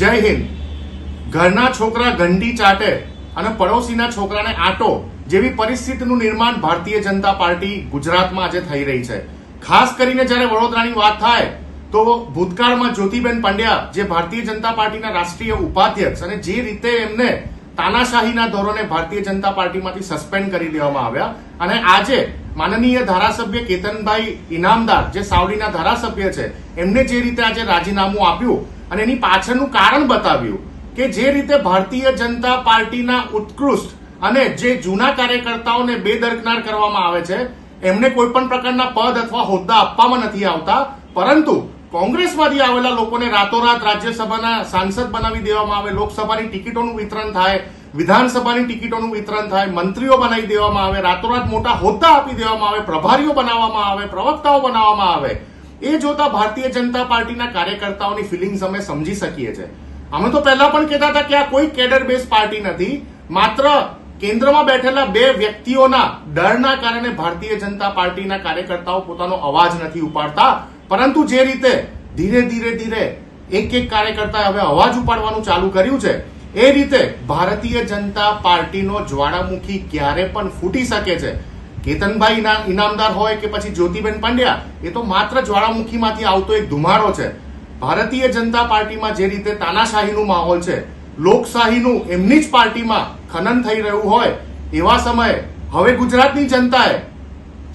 જય હિન્દ. ઘરના છોકરા ગંડી ચાટે અને પડોશીના છોકરાને આટો જેવી પરિસ્થિતિનું નિર્માણ ભારતીય જનતા પાર્ટી ગુજરાતમાં આજે થઈ રહી છે. ખાસ કરીને જ્યારે વડોદરાની વાત થાય તો ભૂતકાળમાં જ્યોતિબેન પંડ્યા, જે ભારતીય જનતા પાર્ટીના રાષ્ટ્રીય ઉપાધ્યક્ષ અને જે રીતે એમને તાનાશાહીના ધોરણે ભારતીય જનતા પાર્ટીમાંથી સસ્પેન્ડ કરી દેવામાં આવ્યા અને આજે માનનીય ધારાસભ્ય કેતનભાઈ ઇનામદાર, જે સાવલીના ધારાસભ્ય છે, એમને જે રીતે આજે રાજીનામું આપ્યું અને એની પાછળનું કારણ બતાવ્યું કે જે રીતે ભારતીય જનતા પાર્ટીના ઉત્કૃષ્ટ અને જે જૂના કાર્યકર્તાઓને બેદરકનાર કરવામાં આવે છે, એમને કોઈ પણ પ્રકારના પદ અથવા હોદ્દા આપવામાં નથી આવતા, પરંતુ કોંગ્રેસમાંથી આવેલા લોકોને રાતોરાત રાજ્યસભાના સાંસદ બનાવી દેવામાં આવે, લોકસભાની ટિકિટોનું વિતરણ થાય, વિધાનસભાની ટિકિટોનું વિતરણ થાય, મંત્રીઓ બનાવી દેવામાં આવે, રાતોરાત મોટા હોદ્દા આપી દેવામાં આવે, પ્રભારીઓ બનાવવામાં આવે, પ્રવક્તાઓ બનાવવામાં આવે એ જોતા ભારતીય જનતા પાર્ટીના કાર્યકર્તાઓની ફિલિંગ્સ અમે સમજી શકીએ છીએ. અમે તો પહેલા પણ કહેતા હતા કે આ કોઈ કેડર બેઝ પાર્ટી નથી. માત્ર કેન્દ્રમાં બેઠેલા બે વ્યક્તિઓના ડરના કારણે ભારતીય જનતા પાર્ટીના કાર્યકર્તાઓ પોતાનો અવાજ નથી ઉપાડતા. પરંતુ જે રીતે ધીરે ધીરે ધીરે એક એક કાર્યકર્તાએ હવે અવાજ ઉપાડવાનું ચાલુ કર્યું છે, એ રીતે ભારતીય જનતા પાર્ટીનો જ્વાળામુખી ક્યારે પણ ફૂટી શકે છે. કેતનભાઈ ઇના- ઇનામદાર હોય કે પછી જ્યોતિબેન પંડ્યા, એ તો માત્ર જ્વાળામુખીમાંથી આવતો એક ધુમાડો છે. ભારતીય જનતા પાર્ટીમાં જે રીતે તાનાશાહીનું માહોલ છે, લોકશાહીનું એમની જ પાર્ટીમાં ખનન થઈ રહ્યું હોય, એવા સમયે હવે ગુજરાતની જનતાએ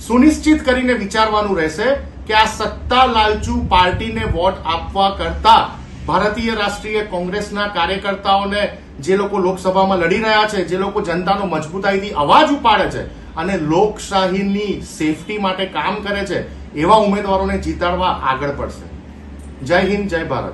સુનિશ્ચિત કરીને વિચારવાનું રહેશે કે આ સત્તા લાલચુ પાર્ટીને વોટ આપવા કરતા ભારતીય રાષ્ટ્રીય કોંગ્રેસના કાર્યકર્તાઓને જે લોકો લોકસભામાં લડી રહ્યા છે, જે લોકો જનતાનો મજબૂતાઈથી અવાજ ઉપાડે છે અને લોકશાહીની સેફટી માટે કામ કરે છે, એવા ઉમેદવારોને જીતાડવા આગળ પડશે. જય હિન્દ, જય ભારત.